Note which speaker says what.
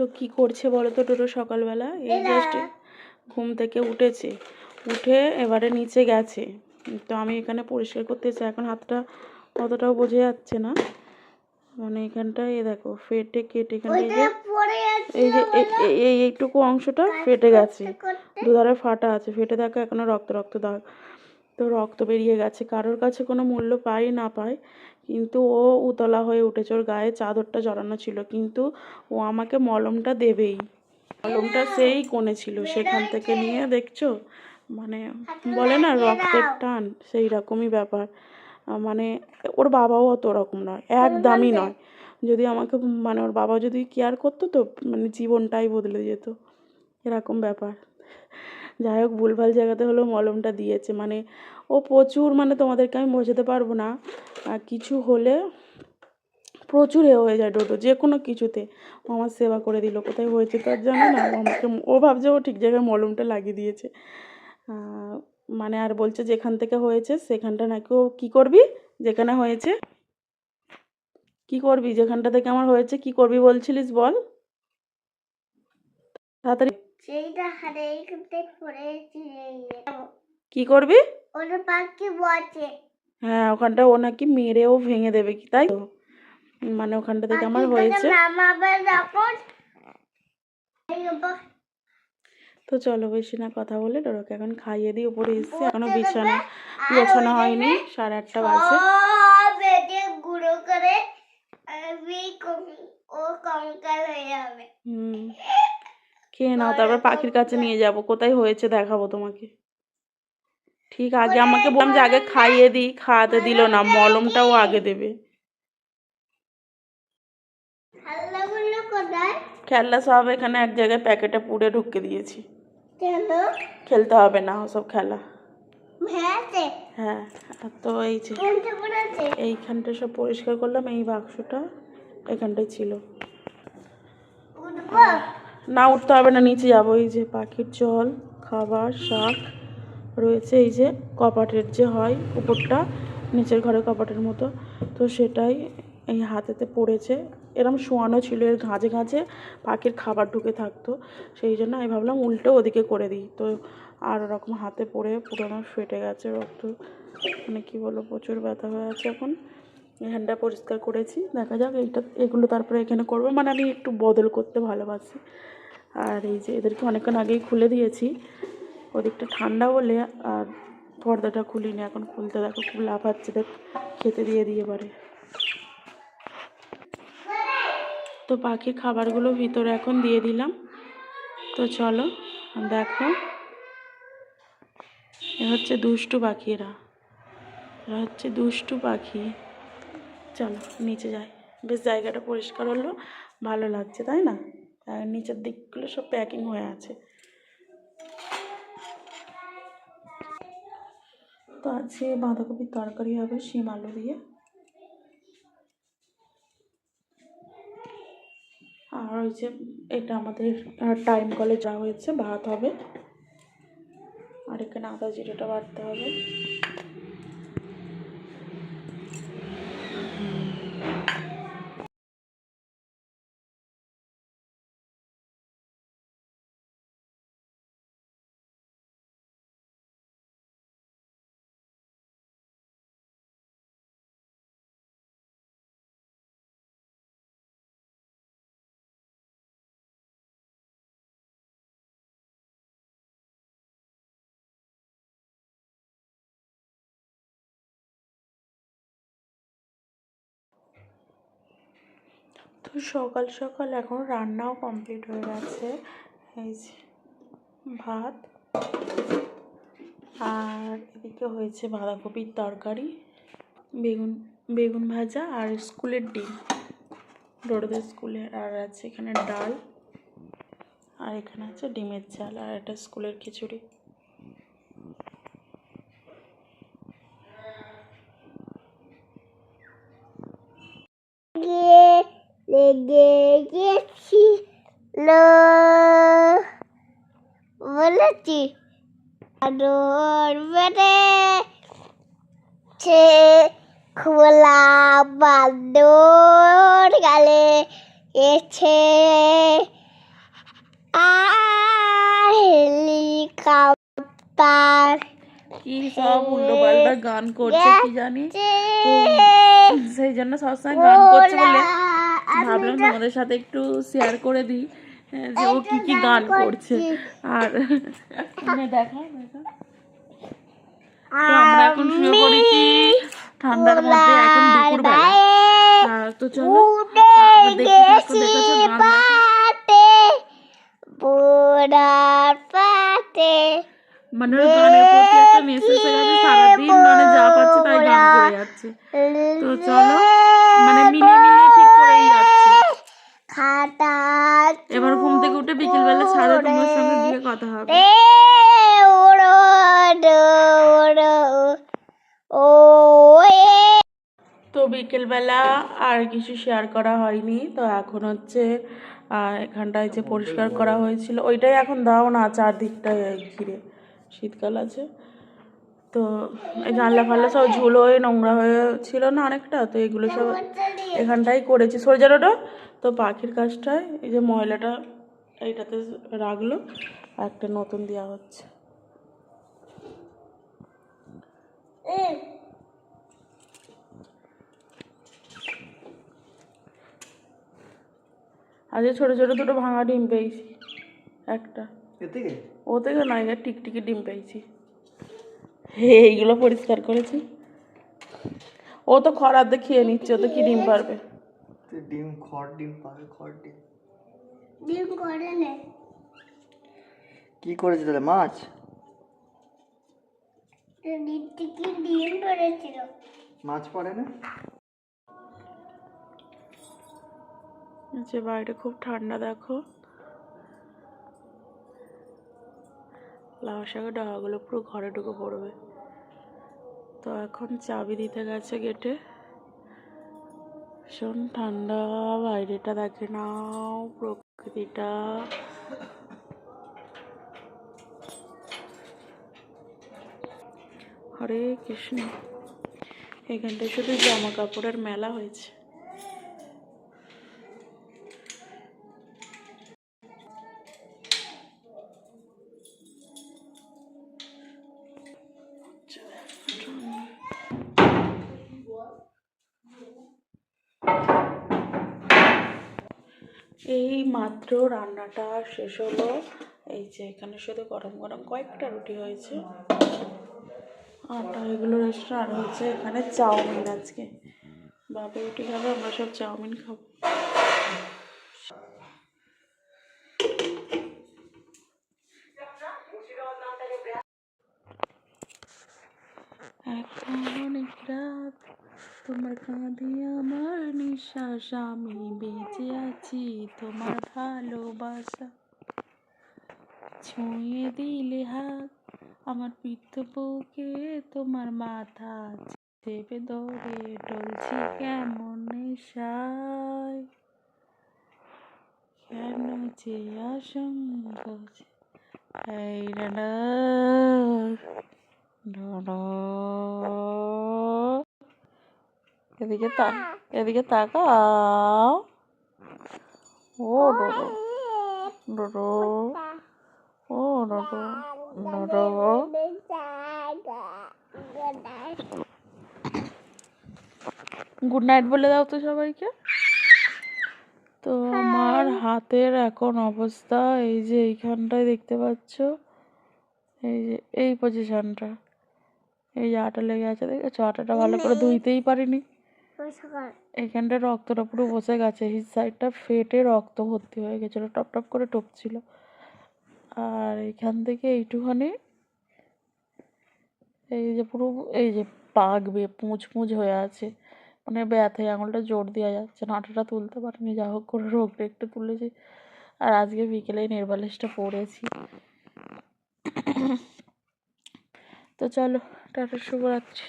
Speaker 1: তো কি করছে বলো তো টোটো সকালবেলা? এই জাস্ট ঘুম থেকে উঠেছে। উঠে এবারে নিচে গেছে। তো আমি এখানে পরিষ্কার করতে চাই। এখন হাতটা অতটাও বোঝা যাচ্ছে না। মানে এখানটায় এ দেখো ফেটে কেটে এখানে এই যে এই এইটুকু অংশটা ফেটে গেছে। দুধারে ফাটা আছে। ফেটে দেখো এখনও রক্ত রক্ত দাগ। তো রক্ত বেরিয়ে গেছে। কারোর কাছে কোনো মূল্য পাই না পাই। কিন্তু ও উতলা হয়ে উঠেছে, ওর গায়ে চাদরটা জড়ানো ছিল, কিন্তু ও আমাকে মলমটা দেবেই। মলমটা সেই কোণে ছিল, সেখান থেকে নিয়ে দেখছ? মানে বলে না, রক্তের টান, সেই রকমই ব্যাপার। মানে ওর বাবাও অত ওরকম নয় একদমই নয়। যদি আমাকে মানে ওর বাবা যদি কেয়ার করতো তো মানে জীবনটাই বদলে যেত, এরকম ব্যাপার। যাই হোক, ভুলভাল জায়গাতে হলেও মলমটা দিয়েছে। মানে ও প্রচুর মানে তোমাদেরকে আমি বোঝাতে পারব না। কিছু হলে প্রচুর এ হয়ে যায় ডোডো যে কোনো কিছুতে। ও আমার সেবা করে দিল, কোথায় হয়েছে তার জানে না। আমাকে, ও ভাবছে ও ঠিক জায়গায় মলমটা লাগিয়ে দিয়েছে। মানে আর বলছে যেখান থেকে হয়েছে, সেখানটা নাকি ও কী করবি? যেখানে হয়েছে, কি করবি? যেখানটা থেকে আমার হয়েছে, কি করবি বলছিলিস বল? তাড়াতাড়ি
Speaker 2: সেইটা হাতে করতে পড়েছি
Speaker 1: কি করবি?
Speaker 2: ওটা পাখি বসে
Speaker 1: হ্যাঁ ওখানটা ও নাকি মেরেও ভেঙে দেবে কি তাই তো? মানে ওখানটা থেকে আমার হয়েছে। তো চলো বেশি না কথা বলে ডোরোকে এখন খাইয়ে দিয়ে উপরে এসেছি। এখনও বিছানা গোছানো হয়নি সাড়ে আটটা বাজে
Speaker 2: গুঁড়ো করে ও কঙ্কাল হয়ে যাবে।
Speaker 1: হুম। খেয়ে নাও তারপর পাখির কাছে নিয়ে যাব কোথায় হয়েছে দেখাবো তোমাকে। ঠিক আগে আমাকে বললাম যে আগে খাইয়ে দিই খাওয়াতে দিল না মলমটাও আগে দেবে। খেলনা সব এখানে এক জায়গায় প্যাকেটে পুড়ে ঢুকে দিয়েছি। খেলতে হবে না ওসব খেলা। হ্যাঁ তো এই যে এইখানটা সব পরিষ্কার করলাম এই বাক্সটা এখানটায় ছিল। না উঠতে হবে না, নিচে যাব। এই যে পাখির জল, খাবার, শাক রয়েছে। এই যে কপাটের যে হয় উপরটা নিচের ঘরে কপাটের মতো। তো সেটাই এই হাতেতে পড়েছে। এরম শোয়ানো ছিল, এর ঘাঁজে ঘাঁজে পাখির খাবার ঢুকে থাকতো। সেই জন্য আমি ভাবলাম উল্টো ওদিকে করে দিই। তো আর ওরকম হাতে পড়ে পুরো আমার ফেটে গেছে রক্ত। মানে কী বলো প্রচুর ব্যথা হয়ে আছে এখন। এখানটা পরিষ্কার করেছি। দেখা যাক এইটা, এগুলো তারপরে এখানে করব। মানে আমি একটু বদল করতে ভালোবাসি। আর এই যে এদেরকে অনেকক্ষণ আগেই খুলে দিয়েছি। ওদিকটা ঠান্ডা বলে আর পর্দাটা খুলিনি। এখন খুলতে দেখো খুব লাভ লাফাচ্ছে দেখ, খেতে দিয়ে দিয়ে পারে তো পাখির খাবারগুলো ভিতরে এখন দিয়ে দিলাম। তো চলো, দেখো। এ হচ্ছে দুষ্টু পাখি এরা এরা হচ্ছে দুষ্টু পাখি। চলো, নিচে যাই। বেশ জায়গাটা পরিষ্কার হলো। ভালো লাগছে, তাই না? আর নিচের দিকগুলো সব প্যাকিং হয়ে আছে। তো আছে বাঁধাকপির তরকারি হবে শিম আলু দিয়ে। আর ওই যে এটা আমাদের টাইম কলে যা হয়েছে, ভাত হবে। আর এখানে আদা জিরেটা বাড়তে হবে। তো সকাল সকাল এখন রান্নাও কমপ্লিট হয়ে গেছে। এই যে ভাত আর এদিকে হয়েছে বাঁধাকপির তরকারি, বেগুন বেগুন ভাজা আর স্কুলের ডিম। ডোডোদের স্কুলের আর আছে এখানে ডাল আর এখানে আছে ডিমের চাল আর একটা স্কুলের খিচুড়ি।
Speaker 2: লেগে গেছিল বলেছি আদর বেড়েছে খোলা বাদর গালে এছে
Speaker 1: আর হেলিকপ্টার কি সব গান করছে কি জানি? সেই জন্য সবসময় গান করছে বলে ভাবলাম তোমাদের সাথে একটু শেয়ার করে দিই যে ও কি কি গান করছে। আর দেখা দেখা। তো আমরা এখন শুয়ে পড়েছি ঠান্ডার মধ্যে এখন তো চলো।
Speaker 2: পাতে
Speaker 1: মানে গানের প্রতি একটা মেসেজ হয়ে গেছে সারাদিন মানে যা পাচ্ছে তাই গান করে যাচ্ছে। তো চলো মানে মিলিয়ে মিলিয়ে কথা হবে। তো বিকেলবেলা আর কিছু শেয়ার করা হয়নি। তো এখন হচ্ছে এখানটায় যে পরিষ্কার করা হয়েছিল ওইটাই এখন দাও না চারদিকটায় ঘিরে। শীতকাল আছে। তো এই জানলা ফাল্লা সব ঝুলো হয়ে নোংরা হয়ে ছিল না অনেকটা? তো এগুলো সব এখানটাই করেছি। সরে যাওয়াটা তো পাখির কাজটায় এই যে ময়লাটা এইটাতে রাখল। আর একটা নতুন দেওয়া হচ্ছে। আজকে ছোটো ছোটো দুটো ভাঙা ডিম পেয়েছি একটা। ও থেকে নয় গা টিকটিকি ডিম পেয়েছি। হে এইগুলো পরিষ্কার করেছি। ও তো খরাতে খেয়ে নিচ্ছে ও তো কি ডিম পারবে?
Speaker 3: ডিম খড় ডিম পাবে খড় ডিম।
Speaker 2: ডিম করে নে।
Speaker 3: কি করেছে তাহলে মাছ?
Speaker 2: টিকি ডিম পড়েছিল
Speaker 3: মাছ পড়ে না?
Speaker 1: যে বাইরে খুব ঠান্ডা দেখো। লাউ শাকের ডাগাগুলো পুরো ঘরে ঢুকে পড়বে। তো এখন চাবি দিতে গেছে গেটে। ভীষণ ঠান্ডা বাইরেটা দেখে নাও প্রকৃতিটা। হরে কৃষ্ণ। এখানটায় শুধু জামা কাপড়ের মেলা হয়েছে। এই মাত্র রান্নাটা শেষ হলো। এই যে এখানে শুধু গরম গরম কয়েকটা রুটি হয়েছে। আটা এগুলো রেস্ট আর হচ্ছে এখানে চাউমিন আজকে। বাবা রুটি খাবে, আমরা সব চাউমিন খাব। এখন অনেক রাত, তোমার কাঁধে আমার নিঃশ্বাস, আমি বেঁচে আছি তোমার ভালোবাসা। ছুঁয়ে দিলে হাত আমার পিঠ বুকে তোমার মাথা চেপে ধরে টলছি কেমন নেশায়? কেন যে এদিকে তা, এদিকে তাকাও। ও ডোডো ডোডো। গুড নাইট বলে দাও তো সবাইকে। তো আমার হাতের এখন অবস্থা এই যে এইখানটায় দেখতে পাচ্ছ? এই যে এই পজিশনটা এই যে আটা লেগে আছে দেখেছ? আটাটা ভালো করে ধুইতেই পারিনি। এইখানটা রক্তটা পুরো বসে গেছে। এই সাইডটা ফেটে রক্ত ভর্তি হয়ে গেছিল টপ টপ করে টপছিল আর এখান থেকে এইটুখানি। এই যে পুরো, এই যে পাকবে পুঁজ পুঁজ হয়ে আছে। মানে ব্যথায় আঙুলটা জোর দেওয়া যাচ্ছে না, আটাটা তুলতে পারিনি, যা হোক করে রোগটা একটু তুলেছি। আর আজকে বিকেলে নেল পালিশটা পরেছি তো চলো, টাটা, শুভরাত্রি।